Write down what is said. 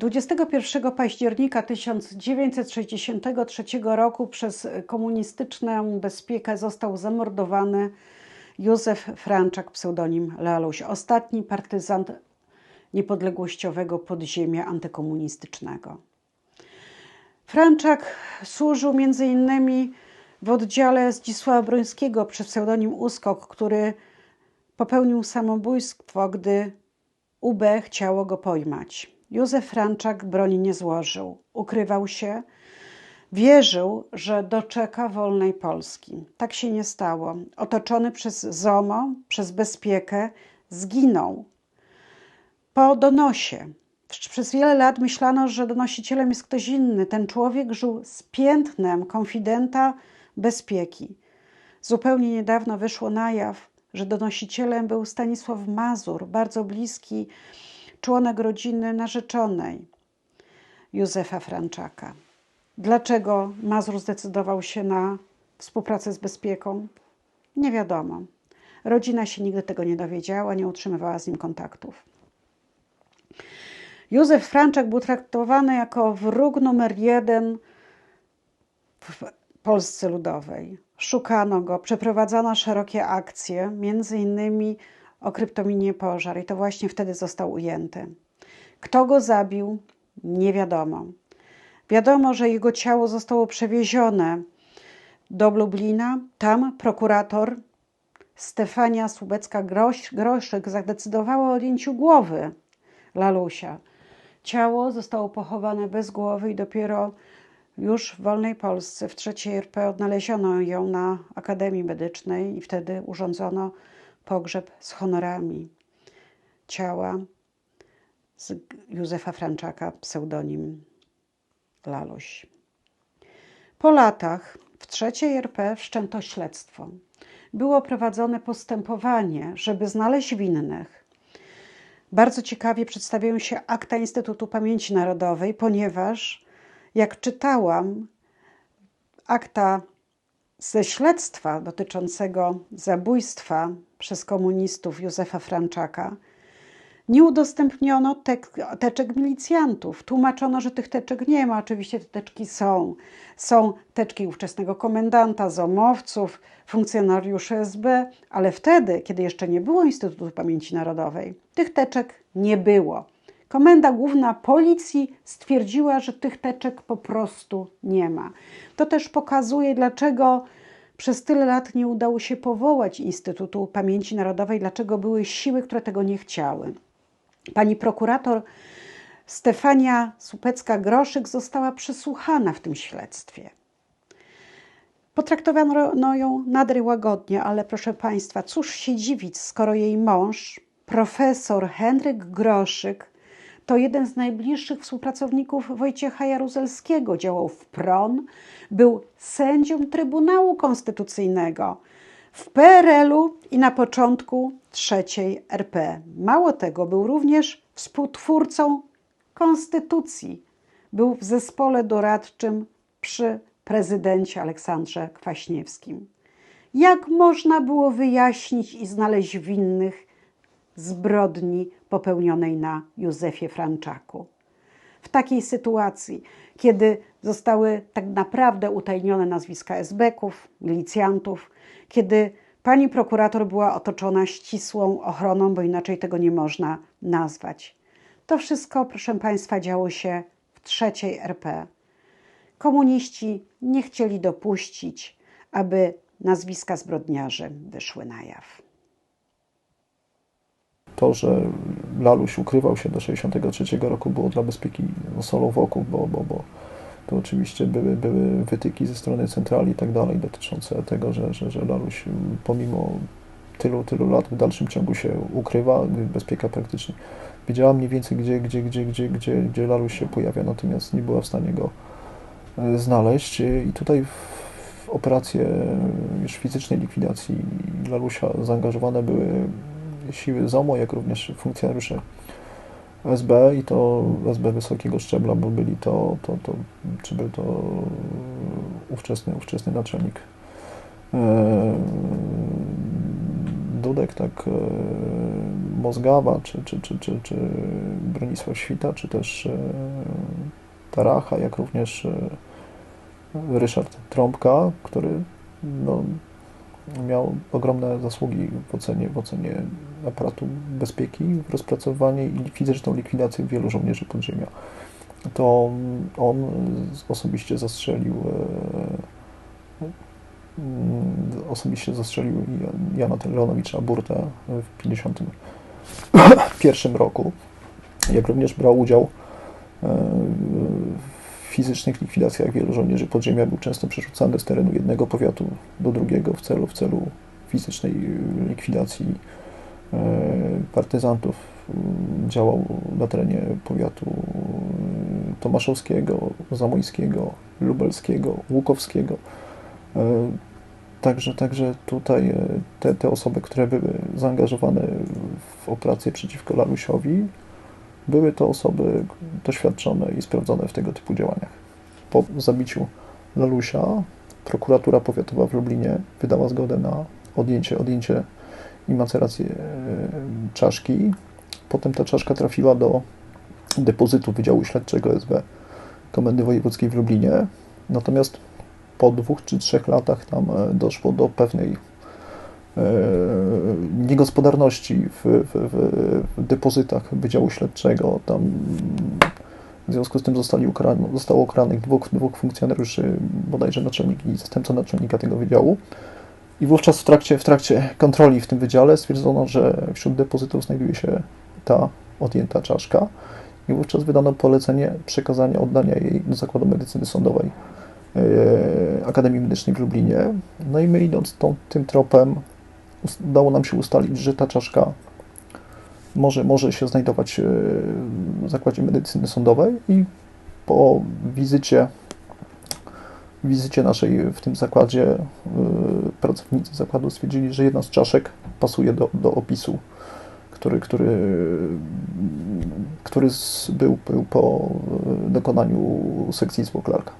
21 października 1963 roku przez komunistyczną bezpiekę został zamordowany Józef Franczak, pseudonim Laluś, ostatni partyzant niepodległościowego podziemia antykomunistycznego. Franczak służył m.in. w oddziale Zdzisława Brońskiego przez pseudonim Uskok, który popełnił samobójstwo, gdy UB chciało go pojmać. Józef Franczak broni nie złożył. Ukrywał się, wierzył, że doczeka wolnej Polski. Tak się nie stało. Otoczony przez ZOMO, przez bezpiekę, zginął po donosie. Przez wiele lat myślano, że donosicielem jest ktoś inny. Ten człowiek żył z piętnem konfidenta bezpieki. Zupełnie niedawno wyszło na jaw, że donosicielem był Stanisław Mazur, bardzo bliski członek rodziny narzeczonej Józefa Franczaka. Dlaczego Mazur zdecydował się na współpracę z bezpieką? Nie wiadomo. Rodzina się nigdy tego nie dowiedziała, nie utrzymywała z nim kontaktów. Józef Franczak był traktowany jako wróg numer jeden w Polsce Ludowej. Szukano go, przeprowadzano szerokie akcje, między innymi o kryptominie pożar i to właśnie wtedy został ujęty. Kto go zabił? Nie wiadomo. Wiadomo, że jego ciało zostało przewiezione do Lublina. Tam prokurator Stefania Słubecka-Groszyk zadecydowała o odjęciu głowy Lalusia. Ciało zostało pochowane bez głowy i dopiero już w wolnej Polsce, w trzeciej RP, odnaleziono ją na Akademii Medycznej i wtedy urządzono pogrzeb z honorami ciała z Józefa Franczaka, pseudonim Laluś. Po latach w trzeciej RP wszczęto śledztwo. Było prowadzone postępowanie, żeby znaleźć winnych. Bardzo ciekawie przedstawiają się akta Instytutu Pamięci Narodowej, ponieważ jak czytałam akta ze śledztwa dotyczącego zabójstwa przez komunistów Józefa Franczaka, nie udostępniono tek, teczek milicjantów. Tłumaczono, że tych teczek nie ma. Oczywiście te teczki są. Są teczki ówczesnego komendanta, zomowców, funkcjonariuszy SB, ale wtedy, kiedy jeszcze nie było Instytutu Pamięci Narodowej, tych teczek nie było. Komenda Główna Policji stwierdziła, że tych teczek po prostu nie ma. To też pokazuje, dlaczego przez tyle lat nie udało się powołać Instytutu Pamięci Narodowej, dlaczego były siły, które tego nie chciały. Pani prokurator Stefania Supecka-Groszyk została przesłuchana w tym śledztwie. Potraktowano ją nader łagodnie, ale proszę Państwa, cóż się dziwić, skoro jej mąż, profesor Henryk Groszyk, to jeden z najbliższych współpracowników Wojciecha Jaruzelskiego, działał w PRON, był sędzią Trybunału Konstytucyjnego w PRL-u i na początku trzeciej RP. Mało tego, był również współtwórcą Konstytucji. Był w zespole doradczym przy prezydencie Aleksandrze Kwaśniewskim. Jak można było wyjaśnić i znaleźć winnych zbrodni popełnionej na Józefie Franczaku? W takiej sytuacji, kiedy zostały tak naprawdę utajnione nazwiska esbeków, milicjantów, kiedy pani prokurator była otoczona ścisłą ochroną, bo inaczej tego nie można nazwać. To wszystko, proszę Państwa, działo się w trzeciej RP. Komuniści nie chcieli dopuścić, aby nazwiska zbrodniarzy wyszły na jaw. To, że Laluś ukrywał się do 1963 roku było dla bezpieki solą wokół, bo, bo, bo to oczywiście były, były wytyki ze strony centrali i tak dalej dotyczące tego, że, że, że Laluś pomimo tylu, tylu lat w dalszym ciągu się ukrywa, bezpieka praktycznie. Wiedziała mniej więcej, gdzie, gdzie, gdzie, gdzie, gdzie, gdzie Laluś się pojawia, natomiast nie była w stanie go e, znaleźć. I tutaj w operację już fizycznej likwidacji Lalusia zaangażowane były siły ZOMO, jak również funkcjonariusze SB i to SB wysokiego szczebla, bo byli to, to, to czy był to ówczesny, ówczesny naczelnik. E, Dudek, tak e, Mozgawa, czy, czy, czy, czy, czy Bronisław Świta, czy też e, Taracha, jak również Ryszard Trąbka, który no, miał ogromne zasługi w ocenie, w ocenie aparatu bezpieki, w rozpracowaniu i fizyczną likwidację wielu żołnierzy podziemia. To on osobiście zastrzelił e, mm, osobiście zastrzelił Jana Telenowicza Burtę w 1951 roku, jak również brał udział e, fizycznych likwidacjach wielu żołnierzy podziemia, był często przerzucany z terenu jednego powiatu do drugiego w celu, w celu fizycznej likwidacji e, partyzantów. Działał na terenie powiatu tomaszowskiego, zamojskiego, lubelskiego, łukowskiego. E, Także, także tutaj e, te, te osoby, które były zaangażowane w operację przeciwko Lalusiowi, były to osoby doświadczone i sprawdzone w tego typu działaniach. Po zabiciu Lalusia prokuratura powiatowa w Lublinie wydała zgodę na odjęcie, odjęcie i macerację e, czaszki. Potem ta czaszka trafiła do depozytu Wydziału Śledczego SB Komendy Wojewódzkiej w Lublinie. Natomiast po dwóch czy trzech latach tam e, doszło do pewnej e, niegospodarności w, w, w, depozytach Wydziału Śledczego. Tam w związku z tym zostali ukrano, zostało ukranych dwóch, dwóch funkcjonariuszy, bodajże naczelnik i zastępca naczelnika tego wydziału. I wówczas w trakcie, w trakcie kontroli w tym wydziale stwierdzono, że wśród depozytów znajduje się ta odjęta czaszka i wówczas wydano polecenie przekazania, oddania jej do Zakładu Medycyny Sądowej e, Akademii Medycznej w Lublinie. No i my idąc tą, tym tropem udało nam się ustalić, że ta czaszka może, może się znajdować e, w Zakładzie Medycyny Sądowej i po wizycie wizycie naszej w tym zakładzie e, pracownicy zakładu stwierdzili, że jedna z czaszek pasuje do, do opisu, który, który, który był, był po dokonaniu sekcji zwłok.